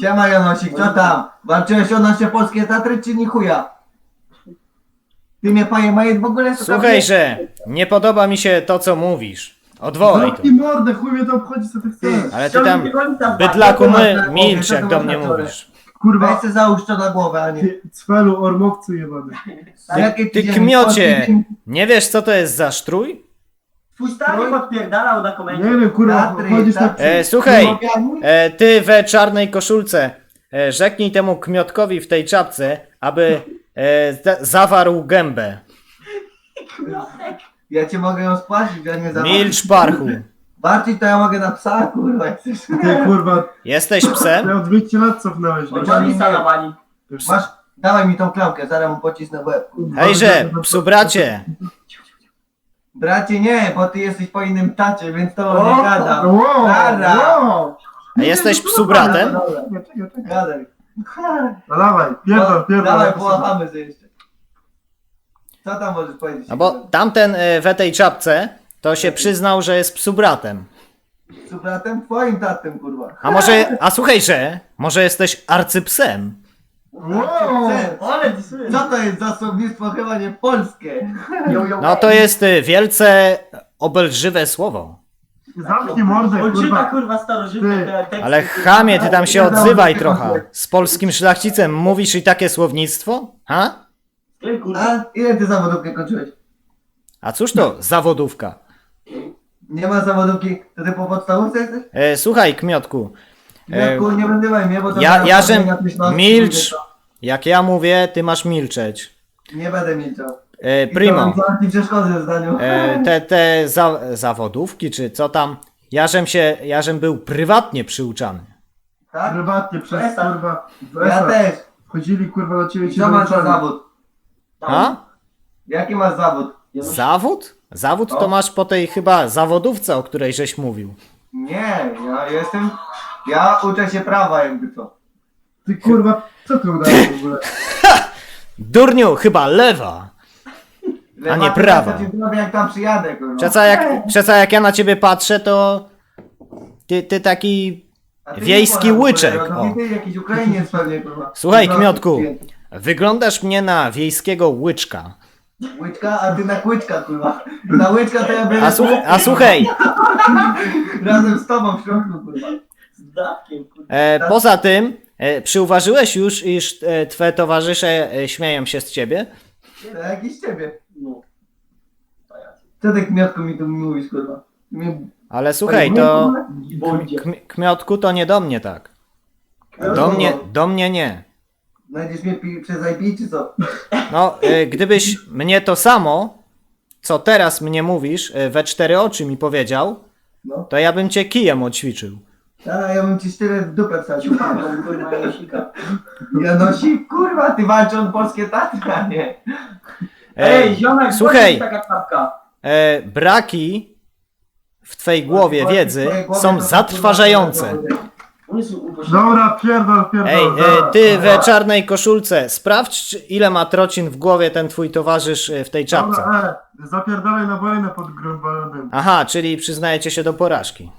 Siema Janosik, co tam? Walczyłeś o nasze polskie Tatry czy nie chuja? Ty mnie panie Majet w ogóle Słuchaj, że nie podoba mi się to, co mówisz. Odwołaj to. Zamknij mordę, chuj mnie to obchodzi, co ty chcesz. Ale ty tam, bydlaku, my, milcz, jak do mnie mówisz. Weź Kurwa, se załóż to na głowę, a nie... ty cwelu ormowcu jebany. A jakie Ty ziemi? kmiocie, nie wiesz, co to jest za strój? Twój stary podpierdalał na komendzie. Nie wiem, kurwa, Tatry, chodzisz tak... E, słuchaj, e, ty we czarnej koszulce, e, rzeknij temu kmiotkowi w tej czapce, aby e, za- zawarł gębę. Ja cię mogę ją spłacić, ja nie za Milcz, parchu. Bardziej to ja mogę na psa, kurwa, jak chcesz. Ty, kurwa, Jesteś psem? ty od 200 lat cofnąłeś. no. Bo na bani. Masz, dawaj mi tą klamkę, zaraz mu pocisnę w łeb. Hejże, psu bracie. Bracie, nie, bo ty jesteś po innym tacie, więc to nie gadam. Wow, Nara. wow. A jesteś psu bratem? Czekaj, czekaj, czekaj. gadaj. No dawaj, pierdol, pierdol. Dawaj, jak połapamy sobie jeszcze. Co tam możesz powiedzieć? No bo tamten e, we tej czapce to się przyznał, że jest psu bratem. Z bratem twoim tatem, kurwa. A może, a słuchaj, że może jesteś arcypsem? Wow. Ale. Co to jest za słownictwo? Chyba nie polskie. No to jest e, wielce obelżywe słowo. Zamknij mordę, On czyta kurwa. kurwa starożytne Ty. te teksty. Ale chamie, ty tam się odzywaj trochę. Z polskim szlachcicem mówisz i takie słownictwo? Ha? Ty, kurwa. A ile ty zawodówkę kończyłeś? A cóż to zawodówka? Nie ma zawodówki, to ty po podstawówce jesteś? E, słuchaj, Kmiotku, E, Nie, nie będę mnie, bo to ja, myślę, milcz. to Jak ja mówię, ty masz milczeć. Nie będę milczał. E, I primo, ci przeszkody w zdaniu. e, te, te za, zawodówki, czy co tam, ja żem się, ja żem był prywatnie przyuczany. Tak? Prywatnie przez, Esa. kurwa, Ja Esa. też. Wchodzili, kurwa, do ciebie ci Co masz za zawód? A? Jaki masz zawód? Zawód? Zawód to O. masz po tej chyba zawodówce, o której żeś mówił. Nie, ja jestem... Ja uczę się prawa jakby co. Ty, kurwa, co ty udajesz w ogóle? Durniu, chyba lewa. A nie prawa. Ja zrobię jak tam przyjadę, kurwa. Przeca jak, przeca jak ja na ciebie patrzę, to ty, ty taki A ty wiejski nie łyczek, kurwa, o. to Ty jakiś Ukrainiec pewnie, kurwa. Słuchaj, Kurwa, Kmiotku. wyglądasz mnie na wiejskiego łyczka. Łyczka, a ty na kłyczka, kurwa. Na łyczka to ja bym... A, słuch- a słuchaj, Razem z tobą w środku, kurwa. Z datkiem, kurwa. e, poza tym, przyuważyłeś już, iż e, twe towarzysze e, śmieją się z ciebie? To jakiś ciebie. No. Co ty kmiotku mi tu mówisz, kurwa? Mnie... Ale słuchaj, to kmiotku to nie do mnie tak. Do mnie, do mnie nie. Znajdziesz mnie przez IP, czy co? No, e, gdybyś mnie to samo, co teraz mnie mówisz, e, we cztery oczy mi powiedział, No. to ja bym cię kijem oćwiczył. A, ja bym ci sztyle w dupę wsadził. Ciupawą, kurwa, Janosika. Janosi, kurwa, ty walczą polskie Tatry, a nie. Ej, ziomek, słuchaj. taka czapka. e, braki w twej głowie wiedzy są zatrważające. Dobra, pierdol, pierdol. Ej, e, ty we czarnej koszulce, sprawdź czy- ile ma trocin w głowie ten twój towarzysz e, w tej czapce. Dobra, e, zapierdalaj na wojnę pod Grunwaldem. Aha, czyli przyznajecie się do porażki.